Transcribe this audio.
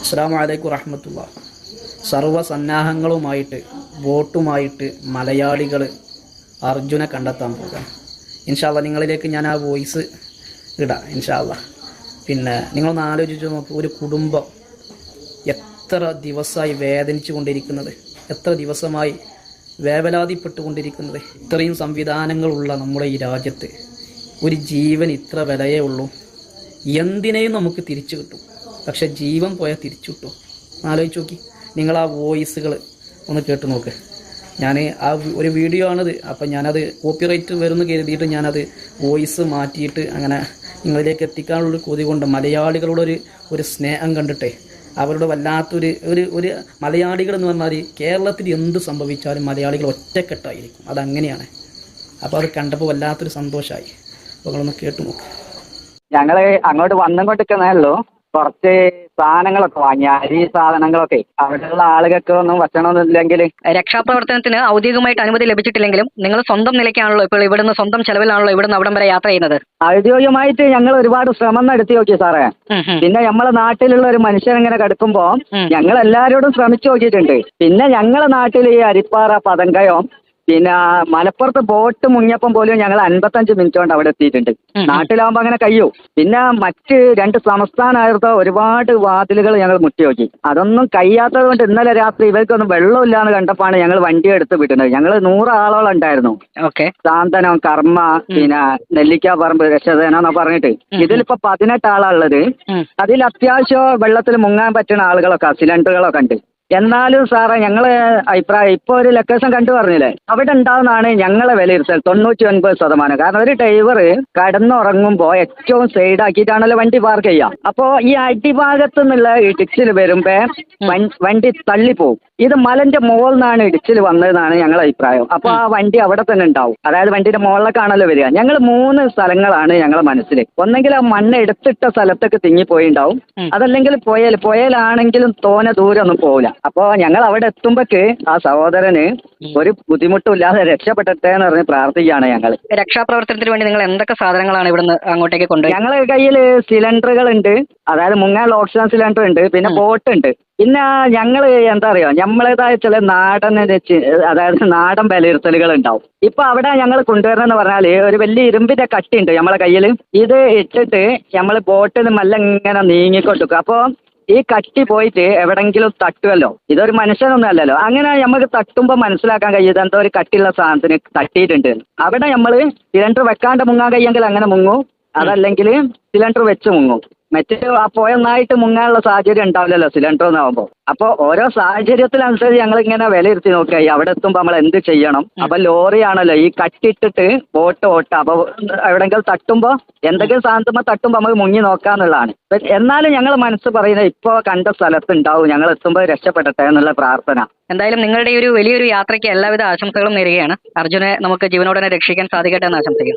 അസ്സാം വലൈക്കും വറഹമത്തുള്ള. സർവസന്നാഹങ്ങളുമായിട്ട് ബോട്ടുമായിട്ട് മലയാളികൾ അർജുനെ കണ്ടെത്താൻ പോകാം ഇൻഷാല്ല നിങ്ങളിലേക്ക് ഞാൻ ആ വോയിസ് ഇടാം ഇൻഷാല്ല പിന്നെ നിങ്ങളൊന്ന് ആലോചിച്ച് നോക്ക് ഒരു കുടുംബം എത്ര ദിവസമായി വേദനിച്ചു കൊണ്ടിരിക്കുന്നത് എത്ര ദിവസമായി വേവലാതിപ്പെട്ടുകൊണ്ടിരിക്കുന്നത് ഇത്രയും സംവിധാനങ്ങളുള്ള നമ്മുടെ ഈ രാജ്യത്ത്. ഒരു ജീവൻ ഇത്ര വിലയേ ഉള്ളൂ. എന്തിനേയും നമുക്ക് തിരിച്ചു കിട്ടും. പക്ഷെ ജീവൻ പോയാൽ തിരിച്ചു കിട്ടും ആലോചിച്ച് നോക്കി. നിങ്ങൾ ആ വോയിസുകൾ ഒന്ന് കേട്ട് നോക്ക്. ഞാൻ ആ ഒരു വീഡിയോ ആണത്. അപ്പം ഞാനത് കോപ്പിറൈറ്റ് വരുമെന്ന് കരുതിയിട്ട് ഞാനത് വോയിസ് മാറ്റിയിട്ട് അങ്ങനെ നിങ്ങളിലേക്ക് എത്തിക്കാനുള്ള കൊതി കൊണ്ട് മലയാളികളുടെ ഒരു ഒരു സ്നേഹം കണ്ടിട്ടേ. അവരുടെ വല്ലാത്തൊരു ഒരു ഒരു മലയാളികൾ എന്ന് പറഞ്ഞാൽ കേരളത്തിൽ എന്ത് സംഭവിച്ചാലും മലയാളികൾ ഒറ്റക്കെട്ടായിരിക്കും. അതങ്ങനെയാണ്. അപ്പോൾ അത് കണ്ടപ്പോൾ വല്ലാത്തൊരു സന്തോഷമായി അപ്പോൾ നിങ്ങളൊന്ന് കേട്ടു നോക്ക്. ഞങ്ങൾ അങ്ങോട്ട് ഉള്ളൂ കുറച്ച് സാധനങ്ങളൊക്കെ വാങ്ങി അരി സാധനങ്ങളൊക്കെ. അവിടെയുള്ള ആളുകൾക്ക് ഒന്നും ഭക്ഷണമൊന്നുമില്ലെങ്കിൽ രക്ഷാപ്രവർത്തനത്തിന് ഔദ്യോഗികമായിട്ട് അനുമതി ലഭിച്ചിട്ടില്ലെങ്കിലും നിങ്ങൾ സ്വന്തം നിലയ്ക്കാണല്ലോ ഇപ്പോൾ ഇവിടുന്ന് സ്വന്തം ചെലവിലാണല്ലോ ഇവിടുന്ന് അവിടം വരെ യാത്ര ചെയ്യുന്നത്. ഔദ്യോഗികമായിട്ട് ഞങ്ങൾ ഒരുപാട് ശ്രമം നടത്തി നോക്കി സാറേ. പിന്നെ നമ്മളെ നാട്ടിലുള്ള ഒരു മനുഷ്യൻ ഇങ്ങനെ കിടക്കുമ്പോ ഞങ്ങൾ എല്ലാവരോടും ശ്രമിച്ചു നോക്കിയിട്ടുണ്ട്. പിന്നെ ഞങ്ങളെ നാട്ടിൽ ഈ അരിപ്പാറ പതങ്കയം പിന്നെ മലപ്പുറത്ത് ബോട്ട് മുങ്ങിയപ്പം പോലും ഞങ്ങൾ അൻപത്തഞ്ച് മിനിറ്റ് കൊണ്ട് അവിടെ എത്തിയിട്ടുണ്ട്. നാട്ടിലാവുമ്പോ നാട്ടിലാവുമ്പോൾ അങ്ങനെ കഴിയൂ. പിന്നെ മറ്റ് രണ്ട് സംസ്ഥാനമായിരുന്ന ഒരുപാട് വാതിലുകൾ ഞങ്ങൾ മുട്ടി നോക്കി. അതൊന്നും കഴിയാത്തത് കൊണ്ട് ഇന്നലെ രാത്രി ഇവർക്കൊന്നും വെള്ളമില്ലാന്ന് കണ്ടപ്പോഴാണ് ഞങ്ങൾ വണ്ടി എടുത്ത് വിടുന്നത്. ഞങ്ങൾ നൂറ് ആളോളം ഉണ്ടായിരുന്നു. ഓക്കെ. സാന്തനം കർമ്മ പിന്നെ നെല്ലിക്ക പറമ്പ് രക്ഷസേന എന്ന് പറഞ്ഞിട്ട് ഇതിലിപ്പോ പതിനെട്ട് ആളാ ഉള്ളത് അതിൽ അത്യാവശ്യം വെള്ളത്തിൽ മുങ്ങാൻ പറ്റുന്ന ആളുകളൊക്കെ സിലിണ്ടറുകളൊക്കെ ഉണ്ട്. എന്നാലും സാറേ ഞങ്ങൾ അഭിപ്രായം ഇപ്പോൾ ഒരു ലൊക്കേഷൻ കണ്ടു പറഞ്ഞില്ലേ? അവിടെ ഉണ്ടാവുന്നതാണ് ഞങ്ങളെ വിലയിരുത്തൽ തൊണ്ണൂറ്റി ഒൻപത് ശതമാനം. കാരണം ഒരു ഡ്രൈവർ കടന്നുറങ്ങുമ്പോൾ ഏറ്റവും സൈഡ് ആക്കിയിട്ടാണല്ലോ വണ്ടി പാർക്ക് ചെയ്യുക അപ്പോൾ ഈ അടിഭാഗത്തു നിന്നുള്ള ഇടിച്ചിൽ വരുമ്പോൾ വണ്ടി തള്ളിപ്പോവും. ഇത് മലന്റെ മുകളിൽ നിന്നാണ് ഇടിച്ചിൽ വന്നതെന്നാണ് ഞങ്ങളെ അഭിപ്രായം. അപ്പൊ ആ വണ്ടി അവിടെ തന്നെ ഉണ്ടാവും. അതായത് വണ്ടിയുടെ മുകളിലേക്കാണല്ലോ വരിക. ഞങ്ങൾ മൂന്ന് സ്ഥലങ്ങളാണ് ഞങ്ങളെ മനസ്സിൽ. ഒന്നെങ്കിൽ ആ മണ്ണ് എടുത്തിട്ട സ്ഥലത്തൊക്കെ തിങ്ങിപ്പോയിണ്ടാവും. അതല്ലെങ്കിൽ പുയൽ പുയലാണെങ്കിലും തോനെ ദൂരം ഒന്നും പോകില്ല അപ്പോ ഞങ്ങൾ അവിടെ എത്തുമ്പോക്ക് ആ സഹോദരന് ഒരു ബുദ്ധിമുട്ടും ഇല്ലാതെ രക്ഷപ്പെട്ടെ എന്ന് പറഞ്ഞ് പ്രാർത്ഥിക്കുകയാണ് ഞങ്ങൾ രക്ഷാപ്രവർത്തനത്തിന് വേണ്ടി നിങ്ങൾ എന്തൊക്കെ സാധനങ്ങളാണ് ഇവിടുന്ന് അങ്ങോട്ടേക്ക് കൊണ്ടുപോയി? ഞങ്ങളെ കയ്യിൽ സിലിണ്ടറുകൾ ഉണ്ട് അതായത് മുങ്ങാൻ ഓക്സിജൻ സിലിണ്ടർ ഉണ്ട് പിന്നെ ബോട്ട് ഉണ്ട് പിന്നെ ഞങ്ങൾ എന്താ പറയുക നമ്മളേതായ ചില നാടൻ അതായത് നാടൻ വിലയിരുത്തലുകൾ ഉണ്ടാവും ഇപ്പൊ അവിടെ ഞങ്ങൾ കൊണ്ടുവരണമെന്ന് പറഞ്ഞാൽ ഒരു വലിയ ഇരുമ്പിന്റെ കട്ടി ഉണ്ട് നമ്മളെ കയ്യിൽ ഇത് ഇട്ടിട്ട് നമ്മൾ ബോട്ടിൽ മല്ല ഇങ്ങനെ നീങ്ങിക്കൊണ്ടിരിക്കും. അപ്പോൾ ഈ കട്ടി പോയിട്ട് എവിടെങ്കിലും തട്ടുമല്ലോ ഇതൊരു മനുഷ്യനൊന്നും അല്ലല്ലോ. അങ്ങനെ നമുക്ക് തട്ടുമ്പോൾ മനസ്സിലാക്കാൻ കഴിയും എന്തോ ഒരു കട്ടിയുള്ള സാധനത്തിന് തട്ടിയിട്ടുണ്ട്. അവിടെ നമ്മൾ സിലിണ്ടർ വെക്കാണ്ട് മുങ്ങാൻ കഴിയെങ്കിൽ അങ്ങനെ മുങ്ങും. അതല്ലെങ്കിൽ സിലിണ്ടർ വെച്ച് മുങ്ങും. മറ്റേ ആ പോയൊന്നായിട്ട് മുങ്ങാനുള്ള സാഹചര്യം ഉണ്ടാവില്ലല്ലോ സിലിണ്ടർ ഒന്നാവുമ്പോൾ അപ്പോൾ ഓരോ സാഹചര്യത്തിനനുസരിച്ച് ഞങ്ങൾ ഇങ്ങനെ വിലയിരുത്തി നോക്കുക. അവിടെ എത്തുമ്പോൾ നമ്മൾ എന്ത് ചെയ്യണം? അപ്പൊ ലോറിയാണല്ലോ ഈ കട്ടിട്ടിട്ട് ബോട്ട് ഓട്ട. അപ്പൊ എവിടെങ്കിലും തട്ടുമ്പോൾ എന്തെങ്കിലും സാധനത്തുമ്പോൾ തട്ടുമ്പോൾ നമുക്ക് മുങ്ങി നോക്കാന്നുള്ളതാണ് എന്നാലും ഞങ്ങൾ മനസ്സ് പറയുന്നത് ഇപ്പോൾ കണ്ട സ്ഥലത്ത് ഉണ്ടാവും ഞങ്ങൾ എത്തുമ്പോൾ രക്ഷപ്പെടട്ടെ എന്നുള്ള പ്രാർത്ഥന. എന്തായാലും നിങ്ങളുടെ ഈ ഒരു വലിയൊരു യാത്രയ്ക്ക് എല്ലാവിധ ആശംസകളും നേരുകയാണ്. അർജുനെ നമുക്ക് ജീവനോടനെ രക്ഷിക്കാൻ സാധിക്കട്ടെ എന്ന് ആശംസിക്കുന്നു.